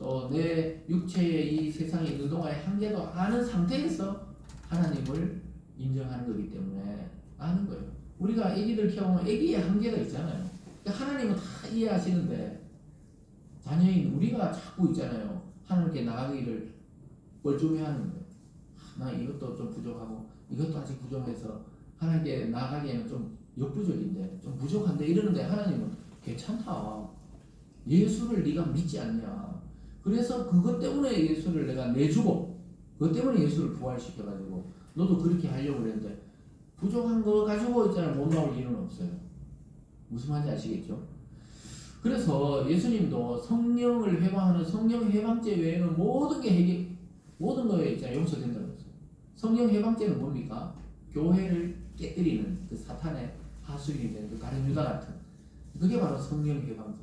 또 내 육체의 이 세상에 있는 동안의 한계도 아는 상태에서 하나님을 인정하는 거기 때문에 아는 거예요. 우리가 아기들 키워보면 아기의 한계가 있잖아요. 그러니까 하나님은 다 이해하시는데 자녀인 우리가 자꾸 있잖아요. 하나님께 나가기를 뻘쭘해하는 거예요. 아, 나 이것도 좀 부족하고 이것도 아직 부족해서 하나님께 나가기에는 좀 역부족인데 좀 부족한데 이러는데 하나님은 괜찮다. 예수를 네가 믿지 않냐. 그래서 그것 때문에 예수를 내가 내주고 그것 때문에 예수를 부활시켜가지고 너도 그렇게 하려고 그랬는데 부족한 거 가지고 있잖아 못 나올 일은 없어요. 무슨 말인지 아시겠죠? 그래서 예수님도 성령을 해방하는 성령 해방제 외에는 모든 게 해결 모든 거에 있잖아 용서된다고 했어요. 성령 해방제는 뭡니까? 교회를 깨뜨리는 그 사탄의 하수인이 되는 그 가룟 유다 같은 그게 바로 성령 해방제.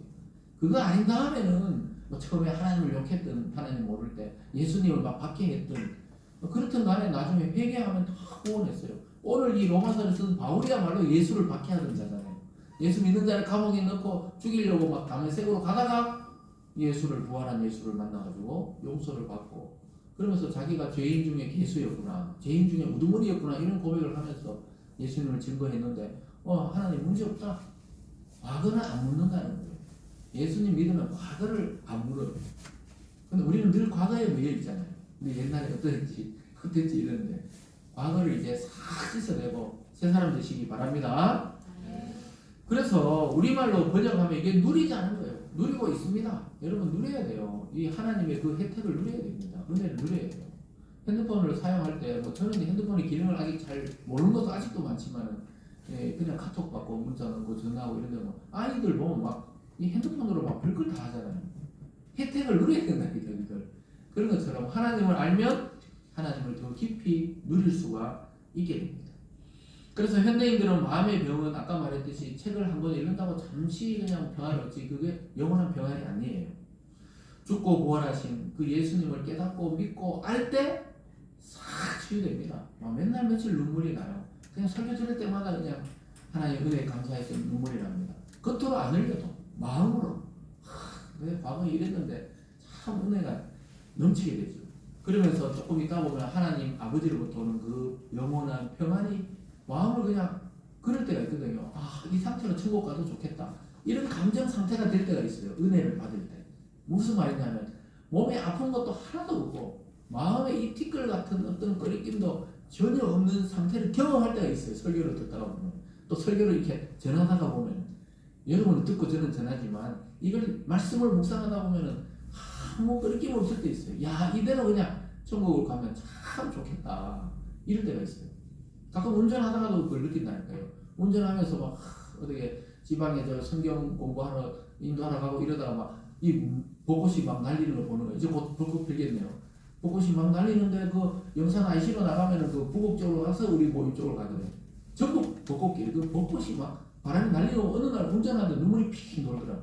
그거 아닌 다음에는 뭐 처음에 하나님을 욕했던 하나님 모를 때 예수님을 막 박해했던 뭐 그렇든 간에 나중에 회개하면 다 구원했어요. 오늘 이 로마서를 쓴 바울이야말로 예수를 박해하던 자잖아요. 예수 믿는 자를 감옥에 넣고 죽이려고 막 담에색으로 가다가 예수를 부활한 예수를 만나가지고 용서를 받고 그러면서 자기가 죄인 중에 개수였구나 죄인 중에 우두머리였구나 이런 고백을 하면서 예수님을 증거했는데 어 하나님 문제 없다 과거는 안 묻는다는 거예요 예수님 믿으면 과거를 안 물어요 근데 우리는 늘 과거에 매여 있잖아요 근데 옛날에 어땠지 어땠지 이러는데 과거를 이제 싹 씻어내고 새 사람 되시기 바랍니다 그래서 우리말로 번역하면 이게 누리지 않은 거예요. 누리고 있습니다. 여러분 누려야 돼요. 이 하나님의 그 혜택을 누려야 됩니다. 은혜를 누려야 돼요. 핸드폰을 사용할 때, 뭐 저는 핸드폰의 기능을 아직 잘 모르는 것도 아직도 많지만, 예, 그냥 카톡 받고 문자 넣고 전화하고 이런 데 뭐 아이들 보면 막 이 핸드폰으로 막 별걸 다 하잖아요. 혜택을 누려야 된다니까 이걸. 그런 것처럼 하나님을 알면 하나님을 더 깊이 누릴 수가 있게 됩니다. 그래서 현대인들은 마음의 병은 아까 말했듯이 책을 한권 읽는다고 잠시 그냥 평안을 얻지 그게 영원한 평안이 아니에요. 죽고 부활하신 그 예수님을 깨닫고 믿고 알 때 싹 치유됩니다. 막 맨날 며칠 눈물이 나요. 그냥 설교 들을 때마다 그냥 하나님 은혜에 감사해서 눈물이 납니다. 겉으로 안 흘려도 마음으로 하, 내 과거에 이랬는데 참 은혜가 넘치게 되죠. 그러면서 조금 있다 보면 하나님 아버지로부터 오는 그 영원한 평안이 마음을 그냥 그럴 때가 있거든요. 아, 이 상태로 천국 가도 좋겠다. 이런 감정 상태가 될 때가 있어요. 은혜를 받을 때. 무슨 말이냐면 몸에 아픈 것도 하나도 없고 마음에 이 티끌 같은 어떤 꺼리낌도 전혀 없는 상태를 경험할 때가 있어요. 설교를 듣다가 보면. 또 설교를 이렇게 전하다가 보면 여러분은 듣고 저는 전하지만 이걸 말씀을 묵상하다 보면은 아무 꺼리낌 없을 때 있어요. 야, 이대로 그냥 천국을 가면 참 좋겠다. 이럴 때가 있어요. 가끔 운전하다가도 그걸 느낀다니까요. 운전하면서 막 하, 어떻게 지방에 저 성경 공부하러 인도하러 가고 이러다가 막 이 벚꽃이 막 날리는 걸 보는 거예요. 이제 곧 벚꽃 필겠네요. 벚꽃이 막 날리는데 그 영산 IC로 나가면은 그 부곡 쪽으로 가서 우리 모임 쪽으로 가거든요. 전부 벚꽃길 그 벚꽃이 막 바람이 날리고 어느 날 운전하는데 눈물이 픽 돌더라고.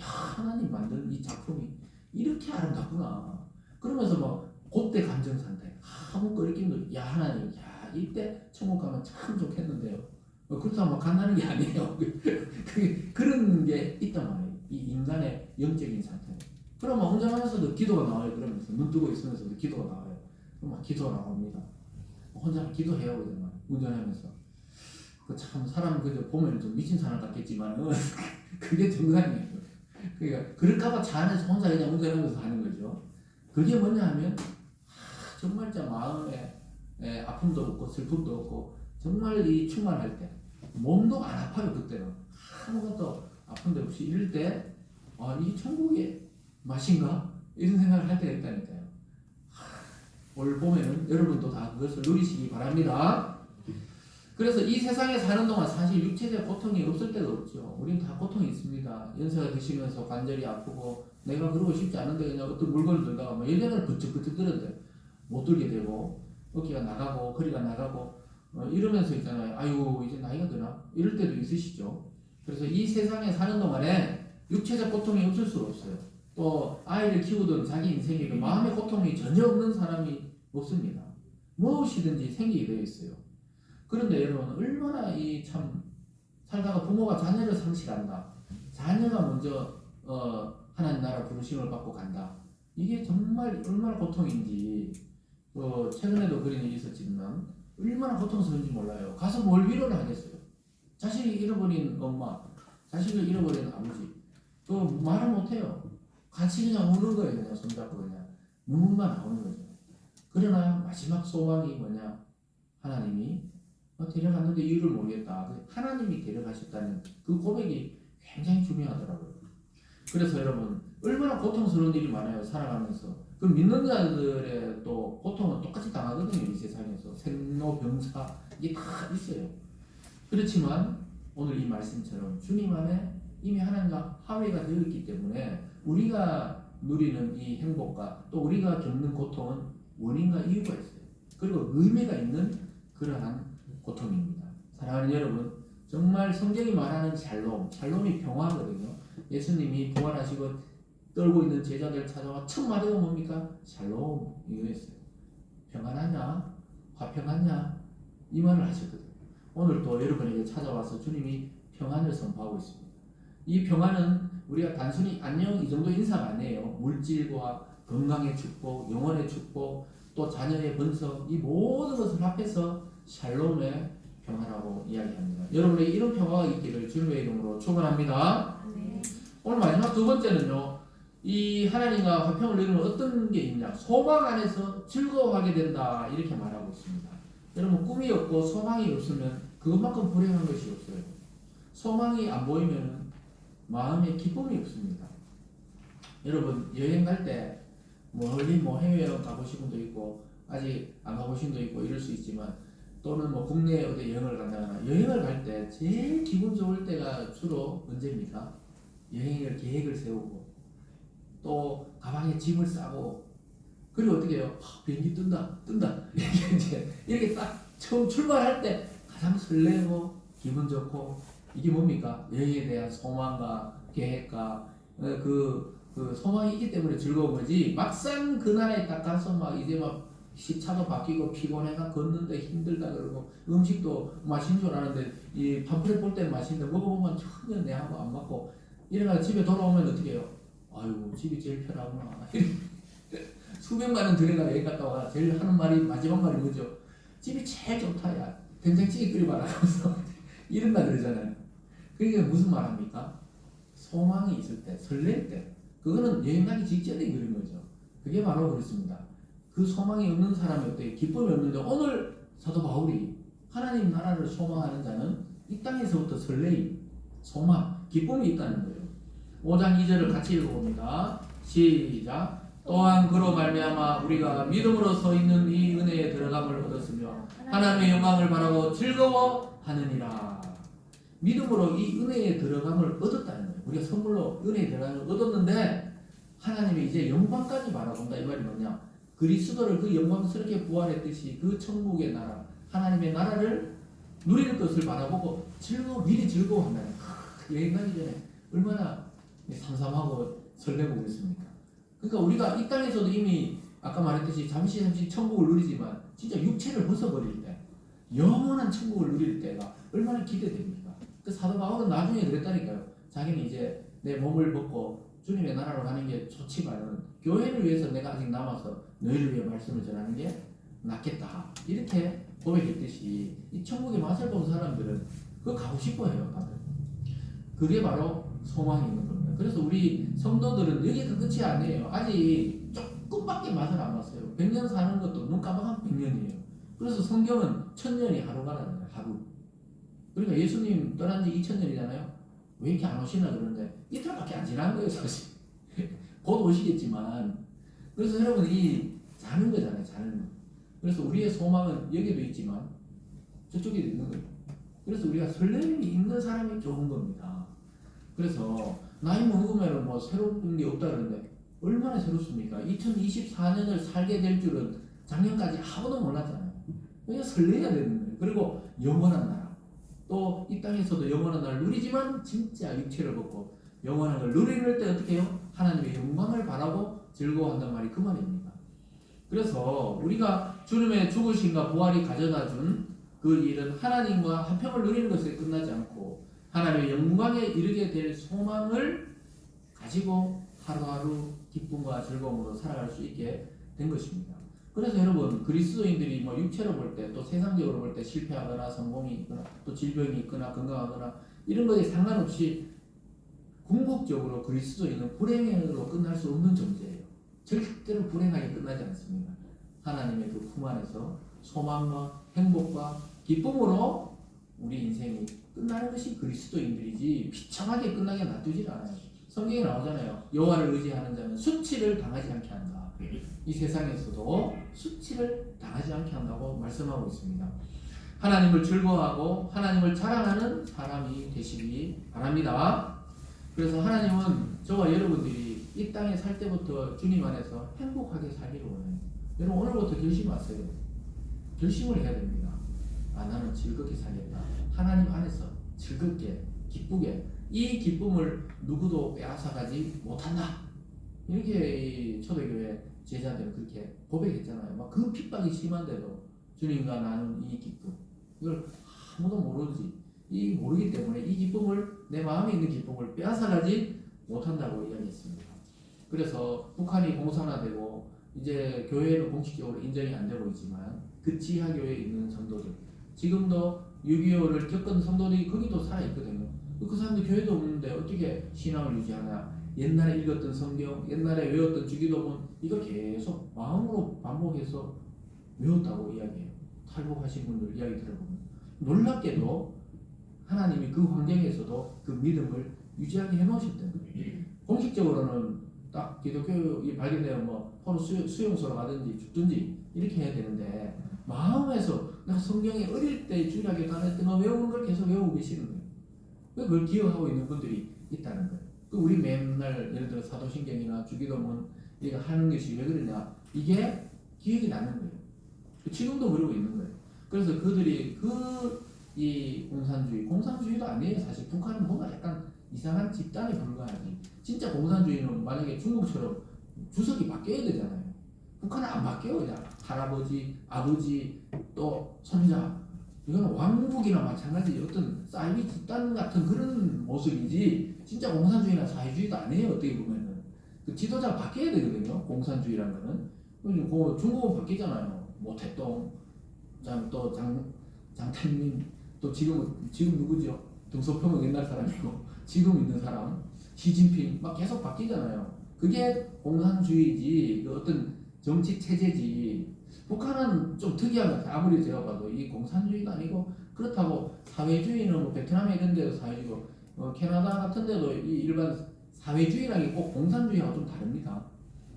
야 하나님 만든 이 작품이 이렇게 아름답구나. 그러면서 막 그때 감정 상태 아무 거리낌도 야 하나님 야 이때 천국 가면 참 좋겠는데요. 어, 그렇다고 막 간다는 게 아니에요. 그, 그런 게 있단 말이에요. 이 인간의 영적인 상태. 그럼 막 운전하면서도 기도가 나와요. 그러면서 눈 뜨고 있으면서도 기도가 나와요. 그럼 막 기도가 나옵니다. 혼자 기도해요. 그냥 운전하면서. 그 참 사람 그저 보면 좀 미친 사람 같겠지만 그게 정상이에요. 그러니까 그럴까봐 차 안에서 혼자 그냥 운전하면서 하는 거죠. 그게 뭐냐 하면 하, 정말 저 마음에 에, 아픔도 없고 슬픔도 없고 정말 이 충만할 때 몸도 안 아파요 그때는 아무것도 아픈데 없이 이럴 때 아, 이 천국의 맛인가 이런 생각을 할 때가 있다니까요. 하, 올 봄에는 여러분도 다 그것을 누리시기 바랍니다. 그래서 이 세상에 사는 동안 사실 육체적 고통이 없을 때가 없죠. 우리는 다 고통이 있습니다. 연세가 드시면서 관절이 아프고 내가 그러고 싶지 않은데 그냥 어떤 물건을 들다가 뭐 예전에는 부쩍부쩍 들었는데 못 들게 되고 어깨가 나가고 허리가 나가고 어, 이러면서 있잖아요. 아유 이제 나이가 드나 이럴 때도 있으시죠. 그래서 이 세상에 사는 동안에 육체적 고통이 없을 수가 없어요. 또 아이를 키우던 자기 인생에 그 마음의 고통이 전혀 없는 사람이 없습니다. 무엇이든지 생기게 되어 있어요. 그런데 여러분 얼마나 이 참 살다가 부모가 자녀를 상실한다. 자녀가 먼저 어, 하나님 나라 부르심을 받고 간다. 이게 정말 얼마나 고통인지 어, 최근에도 그런 일이 있었지만 얼마나 고통스러운지 몰라요. 가서 뭘 위로를 하겠어요. 자식이 잃어버린 엄마, 자식을 잃어버린 아버지, 그 말을 못해요. 같이 그냥 우는 거예요. 그냥 손잡고 그냥 눈물만 나오는 거죠. 그러나 마지막 소망이 뭐냐? 하나님이 어, 데려갔는데 이유를 모르겠다. 그 하나님이 데려가셨다는 그 고백이 굉장히 중요하더라고요. 그래서 여러분 얼마나 고통스러운 일이 많아요 살아가면서 그 믿는 자들의 또 고통은 똑같이 당하거든요 이 세상에서 생로병사 이게 다 있어요. 그렇지만 오늘 이 말씀처럼 주님 안에 이미 하나님과 화해가 되어 있기 때문에 우리가 누리는 이 행복과 또 우리가 겪는 고통은 원인과 이유가 있어요. 그리고 의미가 있는 그러한 고통입니다. 사랑하는 여러분, 정말 성경이 말하는 샬롬, 샬롬이 평화거든요. 예수님이 부활하시고 떨고 있는 제자들 찾아와 첫 마디가 뭡니까? 샬롬 이거였어요. 평안하냐? 화평하냐? 이 말을 하셨거든요. 오늘 또 여러분에게 찾아와서 주님이 평안을 선포하고 있습니다. 이 평안은 우리가 단순히 안녕 이 정도 인사가 아니에요. 물질과 건강의 축복, 영혼의 축복, 또 자녀의 번성 이 모든 것을 합해서 샬롬의 평화라고 이야기합니다. 여러분에게 이런 평화가 있기를 주님의 이름으로 축원합니다. 네. 오늘 마지막 두 번째는요. 이 하나님과 화평을 이루는 어떤 게 있냐? 소망 안에서 즐거워하게 된다. 이렇게 말하고 있습니다. 여러분 꿈이 없고 소망이 없으면 그것만큼 불행한 것이 없어요. 소망이 안 보이면 마음에 기쁨이 없습니다. 여러분 여행 갈 때 멀리 뭐 해외여행 가보신 분도 있고 아직 안 가보신 분도 있고 이럴 수 있지만 또는 뭐 국내에 어디 여행을 간다거나 여행을 갈 때 제일 기분 좋을 때가 주로 언제입니까? 여행을 계획을 세우고 또 가방에 짐을 싸고 그리고 어떻게 해요? 아, 비행기 뜬다 뜬다 이렇게 이제 이렇게 딱 처음 출발할 때 가장 설레고 기분 좋고 이게 뭡니까? 여행에 대한 소망과 계획과 어, 그, 그 소망이 있기 때문에 즐거운 거지 막상 그 나라에 딱 가서 막 이제 막 시차도 바뀌고 피곤해가 걷는데 힘들다 그러고 음식도 맛있는 줄 아는데 이 팜플렛 볼 때는 맛있는데 먹어보면 전혀 내하고 안 맞고 이래가 집에 돌아오면 어떻게 해요? 아이고 집이 제일 편하구나. 수백만 원 들여가 여기 갔다 와 제일 하는 말이 마지막 말이 뭐죠? 집이 제일 좋다 야. 된장찌개 끓여봐라 하면서. 이런다 그러잖아요. 그게 무슨 말 합니까? 소망이 있을 때 설렐 때. 그거는 여행 가기 직전에 그런 거죠. 그게 바로 그렇습니다 그 소망이 없는 사람이 어때요? 기쁨이 없는데 오늘 사도 바울이 하나님 나라를 소망하는 자는 이 땅에서부터 설레임, 소망, 기쁨이 있다는 거예요. 5장 2절을 같이 읽어봅니다. 시작. 또한 그로 말미암아 우리가 믿음으로 서 있는 이 은혜에 들어감을 얻었으며 하나님의 영광을 바라고 즐거워하느니라. 믿음으로 이 은혜에 들어감을 얻었다는 거예요. 우리가 선물로 은혜에 들어감을 얻었는데 하나님이 이제 영광까지 바라본다 이 말이 뭐냐? 그리스도를 그 영광스럽게 부활했듯이 그 천국의 나라 하나님의 나라를 누리는 것을 바라보고 즐거워 미리 즐거워한다는 하, 여행 가기 전에 얼마나 삼삼하고 설레고 그랬습니까? 그러니까 우리가 이 땅에서도 이미 아까 말했듯이 잠시 잠시 천국을 누리지만 진짜 육체를 벗어버릴 때 영원한 천국을 누릴 때가 얼마나 기대됩니까? 그 사도 바울은 나중에 그랬다니까요. 자기는 이제 내 몸을 벗고 주님의 나라로 가는 게 좋지만은 교회를 위해서 내가 아직 남아서 너희를 위해 말씀을 전하는 게 낫겠다. 이렇게 고백했듯이 이 천국의 맛을 본 사람들은 그거 가고 싶어해요. 다들. 그게 바로 소망이 있는 겁니다. 그래서 우리 성도들은 여기가 끝이 아니에요. 아직 조금밖에 맛을 안 봤어요. 100년 사는 것도 눈 깜빡하면 100년이에요. 그래서 성경은 천년이 하루가라는 거예요. 하루. 그러니까 예수님 떠난 지 2000년이잖아요. 왜 이렇게 안 오시나 그러는데 이틀밖에 안 지난 거예요 사실 곧 오시겠지만 그래서 여러분 이 자는 거잖아요 자는 거. 그래서 우리의 소망은 여기도 있지만 저쪽에도 있는 거예요. 그래서 우리가 설렘이 있는 사람이 좋은 겁니다. 그래서 나이 먹으면 뭐 새로운 게 없다 그러는데 얼마나 새롭습니까? 2024년을 살게 될 줄은 작년까지 아무도 몰랐잖아요. 그러니까 설레야 되는 거예요. 그리고 영원한 나라. 또 이 땅에서도 영원한 날 누리지만 진짜 육체를 벗고 영원한 걸 누리는 때 어떻게 해요? 하나님의 영광을 바라고 즐거워한단 말이 그 말입니다. 그래서 우리가 주님의 죽으심과 부활이 가져다 준 그 일은 하나님과 화평을 누리는 것에 끝나지 않고 하나님의 영광에 이르게 될 소망을 가지고 하루하루 기쁨과 즐거움으로 살아갈 수 있게 된 것입니다. 그래서 여러분 그리스도인들이 뭐 육체로 볼 때 또 세상적으로 볼 때 실패하거나 성공이 있거나 또 질병이 있거나 건강하거나 이런 것에 상관없이 궁극적으로 그리스도인은 불행으로 끝날 수 없는 존재예요. 절대로 불행하게 끝나지 않습니다. 하나님의 그 품 안에서 소망과 행복과 기쁨으로 우리 인생이 끝나는 것이 그리스도인들이지 비참하게 끝나게 놔두질 않아요. 성경에 나오잖아요. 여호와를 의지하는 자는 수치를 당하지 않게 한다. 이 세상에서도 수치를 당하지 않게 한다고 말씀하고 있습니다. 하나님을 즐거워하고 하나님을 자랑하는 사람이 되시기 바랍니다. 그래서 하나님은 저와 여러분들이 이 땅에 살 때부터 주님 안에서 행복하게 살기를 원해요. 여러분 오늘부터 결심하세요. 결심을 해야 됩니다. 아 나는 즐겁게 살겠다. 하나님 안에서 즐겁게 기쁘게 이 기쁨을 누구도 빼앗아가지 못한다. 이렇게 이 초대교회 제자들은 그렇게 고백했잖아요. 막 그 핍박이 심한데도 주님과 나는 이 기쁨 이걸 아무도 모르지. 이 모르기 때문에 이 기쁨을 내 마음에 있는 기쁨을 빼앗아가지 못한다고 이야기했습니다. 그래서 북한이 공산화되고 이제 교회는 공식적으로 인정이 안 되고 있지만 그 지하 교회에 있는 성도들 지금도 6.25를 겪은 성도들이 거기도 살아 있거든요. 그 사람들 교회도 없는데 어떻게 신앙을 유지하냐? 옛날에 읽었던 성경, 옛날에 외웠던 주기도문 이거 계속 마음으로 반복해서 외웠다고 이야기해요. 탈북하신 분들 이야기 들어보면 놀랍게도 하나님이 그 환경에서도 그 믿음을 유지하게 해놓으셨다는 거예요. 공식적으로는 딱 기독교이 발견되면 뭐 서로 수, 수용소로 가든지 죽든지 이렇게 해야 되는데 마음에서 내가 성경에 어릴 때 주일학교 다닐 때만 외우는 걸 계속 외우고 계시는 거예요. 그걸 기억하고 있는 분들이 있다는 거예요. 그 우리 맨날 예를 들어 사도신경이나 주기도문 이거 하는 것이 왜 그러냐 이게 기억이 나는 거예요. 지금도 그러고 있는 거예요. 그래서 그들이 그 이 공산주의, 공산주의도 아니에요. 사실 북한은 뭔가 약간 이상한 집단에 불과하지. 진짜 공산주의는 만약에 중국처럼 주석이 바뀌어야 되잖아요. 북한은 안 바뀌어요. 그냥 할아버지, 아버지, 또 손자. 이거는 왕국이나 마찬가지 어떤 사이비 집단 같은 그런 모습이지 진짜 공산주의나 자유주의도 아니에요. 어떻게 보면은 그 지도자 바뀌어야 되거든요. 공산주의라는 거는 그 중국은 바뀌잖아요. 모태동, 또장 장태민, 또 지금 지금 누구죠? 등소평은 옛날 사람이고 지금 있는 사람 시진핑 막 계속 바뀌잖아요. 그게 공산주의지 그 어떤 정치 체제지. 북한은 좀 특이한 것 같아요. 아무리 제가 봐도 이 공산주의가 아니고 그렇다고 사회주의는 뭐 베트남에 이런 데도 사회주의고 어, 캐나다 같은 데도 이 일반 사회주의라는 게꼭 공산주의하고 좀 다릅니다.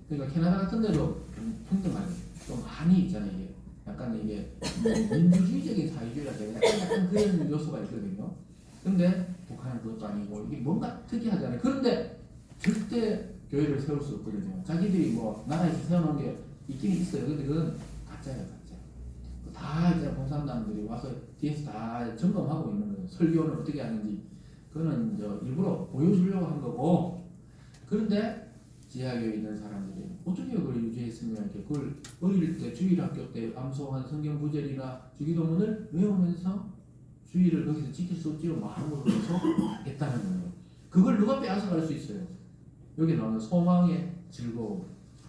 그러니까 캐나다 같은 데도 평등하게 좀 많이 있잖아요. 이게 약간 이게 민주주의적인 사회주의라 약간, 약간 그런 요소가 있거든요. 근데 북한은 그것도 아니고 이게 뭔가 특이하잖아요. 그런데 절대 교회를 세울 수 없거든요. 자기들이 뭐 나라에서 세워놓은 게 있긴 있어요. 근데 그건 가짜예요, 가짜. 다 이제 공산당들이 와서 뒤에서 다 점검하고 있는 거예요. 설교는 어떻게 하는지. 그거는 이제 일부러 보여주려고 한 거고. 그런데 지하교에 있는 사람들이 어떻게 그걸 유지했으면 이렇게 그걸 어릴 때 주일학교 때 암송한 성경 구절이나 주기도문을 외우면서 주의를 거기서 지킬 수 없지요 마음으로 해서 했다는 거예요. 그걸 누가 빼앗아갈 수 있어요? 여기 나오는 소망의 즐거움.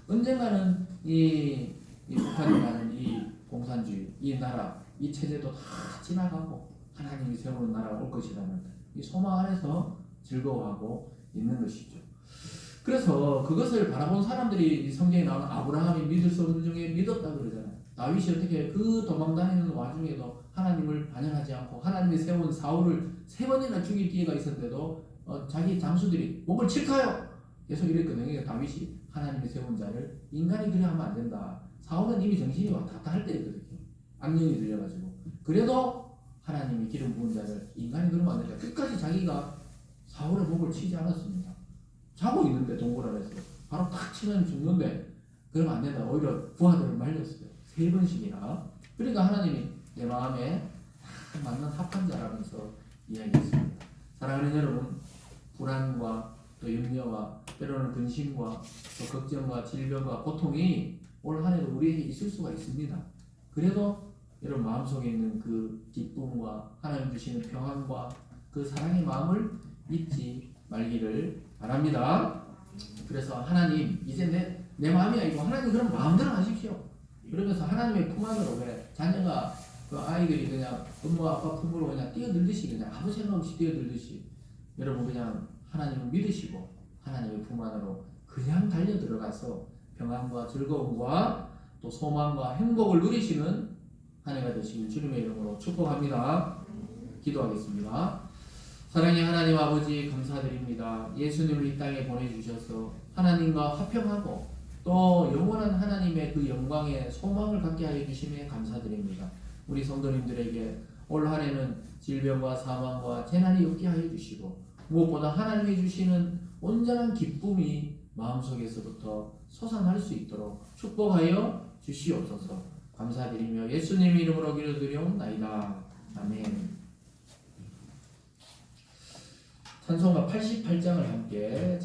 언젠가는 이, 이 북한이라는 이 공산주의, 이 나라, 이 체제도 다 지나가고 하나님이 세우는 나라가 올 것이라는 이 소망 안에서 즐거워하고 있는 것이죠. 그래서 그것을 바라본 사람들이 이 성경에 나오는 아브라함이 믿을 수 없는 중에 믿었다 그러잖아요. 다윗이 어떻게 그 도망다니는 와중에도 하나님을 반영하지 않고 하나님이 세운 사울을 세 번이나 죽일 기회가 있었는데도 어, 자기 장수들이 목을 칠까요? 계속 이랬거든요. 다윗이 하나님이 세운 자를 인간이 그래 하면 안 된다. 사울은 이미 정신이 왔다 할 때였거든요. 악령이 들려가지고. 그래도 하나님이 기름 부은 자를 인간이 그러면 안 된다. 끝까지 자기가 사울의 목을 치지 않았습니다. 자고 있는데 동굴 안에서 바로 탁 치면 죽는데 그러면 안 된다. 오히려 부하들을 말렸어요. 세 번씩이나. 그러니까 하나님이 내 마음에 딱 맞는 합한 자라면서 이야기했습니다. 사랑하는 여러분, 불안과 또 염려와 때로는 근심과 또 걱정과 질병과 고통이 올 한해도 우리에게 있을 수가 있습니다. 그래도 여러분 마음속에 있는 그 기쁨과 하나님 주시는 평안과 그 사랑의 마음을 잊지 말기를 바랍니다. 그래서 하나님 이제 내, 내 마음이 아니고 하나님 그럼 마음대로 하십시오. 그러면서 하나님의 품 안으로 왜 자녀가 그 아이들이 그냥 엄마 아빠 품으로 그냥 뛰어들듯이 그냥 아무 생각 없이 뛰어들듯이 여러분 그냥 하나님을 믿으시고 하나님의 품 안으로 그냥 달려 들어가서 평안과 즐거움과 또 소망과 행복을 누리시는 한 해가 되시길 주님의 이름으로 축복합니다. 기도하겠습니다. 사랑의 하나님 아버지 감사드립니다. 예수님을 이 땅에 보내주셔서 하나님과 화평하고 또 영원한 하나님의 그 영광에 소망을 갖게 하여 주심에 감사드립니다. 우리 성도님들에게 올 한해는 질병과 사망과 재난이 없게 하여 주시고 무엇보다 하나님이 주시는 온전한 기쁨이 마음속에서부터 솟아날 수 있도록 축복하여 주시옵소서 감사드리며 예수님 이름으로 기도드리옵나이다. 아멘 찬송가 88장을 함께